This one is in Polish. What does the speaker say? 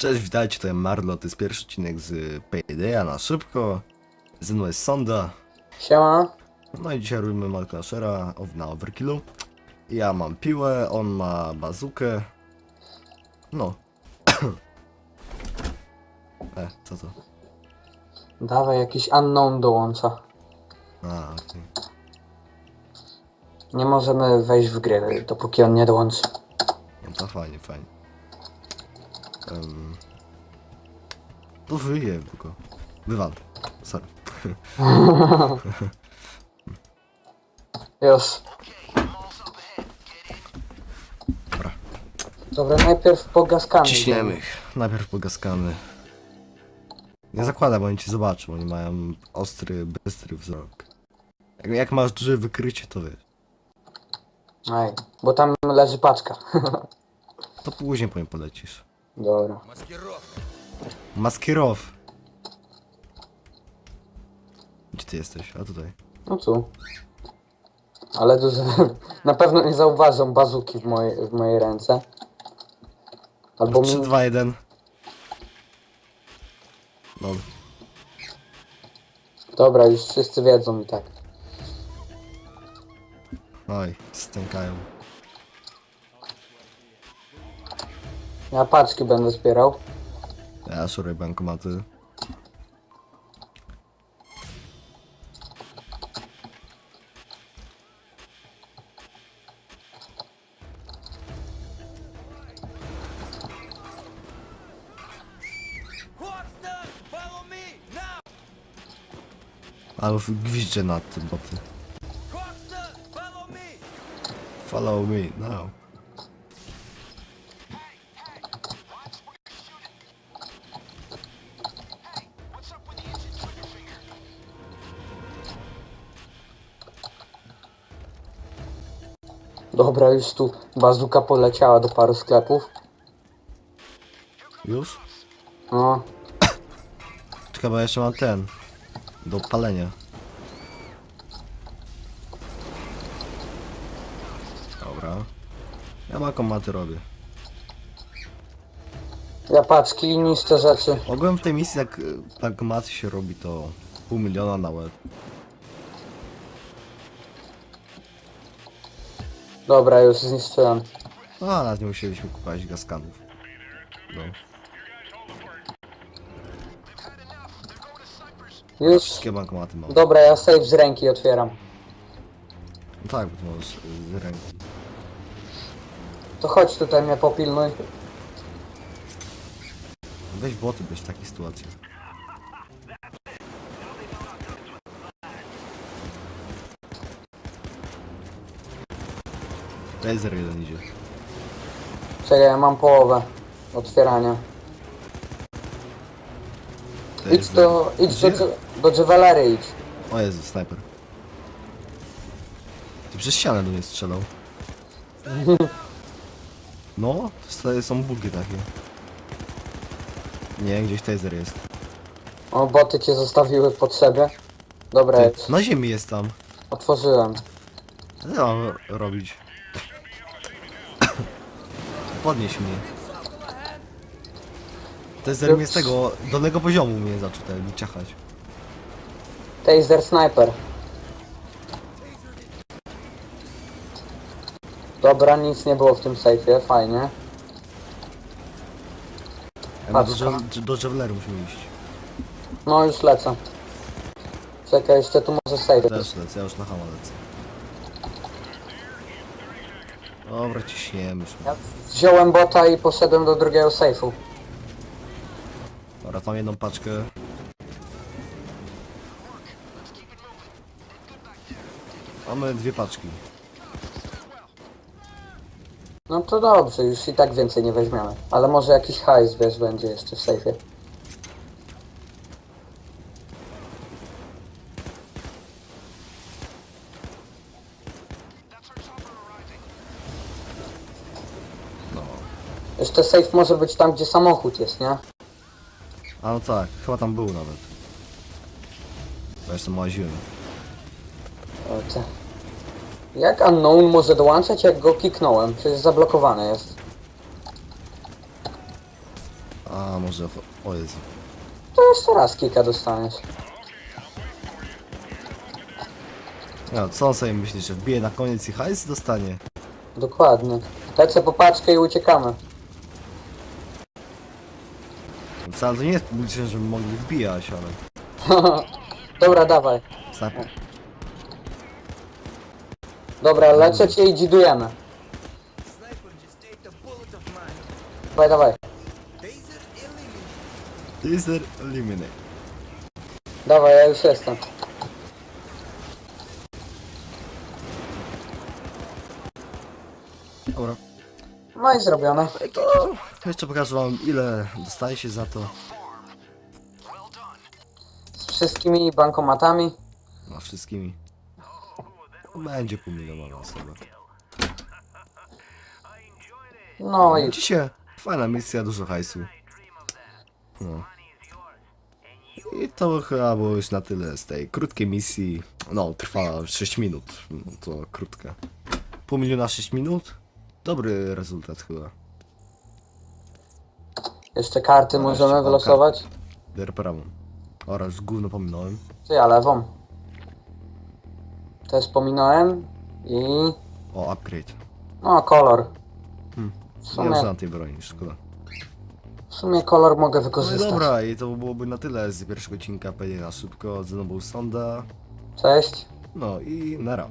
Cześć, witajcie, to ja Marlo, to jest pierwszy odcinek z Paydaya na szybko. Ze mną jest Sonda. Siema. No i dzisiaj robimy Malcrashera na Overkillu. Ja mam piłę, on ma bazukę. No. e, co to? Dawaj, jakiś unknown dołącza. A, okej. Nie możemy wejść w gry, dopóki on nie dołączy. No to fajnie, fajnie. Um, to wyje tylko. Wywal. Sorry. Już. Dobra. Dobra, najpierw pogaskamy. Ciśniemy ich. Najpierw pogaskamy. Nie zakładam, bo oni cię zobaczą. Oni mają ostry, bystry wzrok. Jak, jak masz duże wykrycie, to wiesz. Ej, bo tam leży paczka. To później powiem polecisz. Dobra. Maskierow. Gdzie ty jesteś? A tutaj. No tu. Ale duży... Na pewno nie zauważą bazuki w mojej, w mojej ręce. Albo 3, mi... 2, 1. No, Dobra, już wszyscy wiedzą i tak. oj, stękają. Ja paczki będę zbierał. Ja szuruję bankomaty. Ale gwizdże nad tym boty. Follow me now. Dobra, już tu bazuka poleciała do paru sklepów. Już? No, Czekaj, bo ja jeszcze mam ten. Do palenia. Dobra. Ja bankomaty robię. ja paczki i niszczę rzeczy. Ogółem w tej misji jak y, bankomaty się robi to pół miliona na łeb. Dobra, już zniszczyłem. No nawet nie musieliśmy kupować gaskanów. No. Już. Wszystkie bankomaty mam. Dobra, ja safe z ręki otwieram. No tak, bo to możesz z ręki. To chodź tutaj mnie popilnuj. Weź boty być w takiej sytuacji. Laser jeden idzie. Czekaj, ja mam połowę otwierania. Idź Laser. do, idź do, Gdzie? do Jewelery idź. O Jezu, snajper. Ty przez ścianę do mnie strzelał. No, to są bugi takie. Nie, gdzieś taser jest. O, boty cię zostawiły pod siebie. Dobra, Ty, na ziemi jest tam. Otworzyłem. Co ja mam robić? Podnieś mnie. Taser mnie z tego dolnego poziomu mnie zaczął tak ciachać. Taser Sniper. Dobra, nic nie było w tym sejfie, fajnie. Ja do, Patrz. żel- do musimy iść. No już lecę. Czekaj, jeszcze tu może save. Też lecę, ja już na hama lecę. Dobra, ciśniemy. Ja wziąłem bota i poszedłem do drugiego sejfu. Dobra, tam jedną paczkę. Mamy dwie paczki. No to dobrze, już i tak więcej nie weźmiemy. Ale może jakiś hajs, wiesz, będzie jeszcze w sejfie. Jeszcze safe może być tam, gdzie samochód jest, nie? A no tak, chyba tam był nawet. Bo jeszcze łaziłem. O, te. Jak unknown może dołączać, jak go kiknąłem? Przecież zablokowany jest. A, może... O Jezu. To jeszcze raz kilka dostaniesz. No, co on sobie myśli, że wbije na koniec i hajs dostanie? Dokładnie. Lecę po paczkę i uciekamy. Wcale to nie jest publicznie, żeby mogli wbijać, ale... Dobra, dawaj. Snap- Dobra, lecę cię i dzidujemy. Dawaj, dawaj. Laser Eliminate. Dawaj, ja już jestem. Dobra. No i zrobione. No to... Jeszcze pokażę wam ile dostaje się za to. Z wszystkimi bankomatami. No, wszystkimi. Będzie pół miliona na osobę. No i Widzicie? Fajna misja, dużo hajsu. No. I to chyba było już na tyle z tej krótkiej misji. No, trwała 6 minut. No to krótka. Pół miliona 6 minut? Dobry rezultat chyba. jeszcze karty możemy jeszcze wylosować. Der prawą. Oraz gówno pominąłem. Czy ja lewą. Też pominąłem. I... O, upgrade. No, kolor. Hmm. W Nie sumie, używam tej broni, szkoda. w sumie kolor mogę No i wykorzystać. dobra, i to byłoby na tyle z pierwszego odcinka. Pewnie na szybko. Ze mną był Sonda. Cześć. No i nara.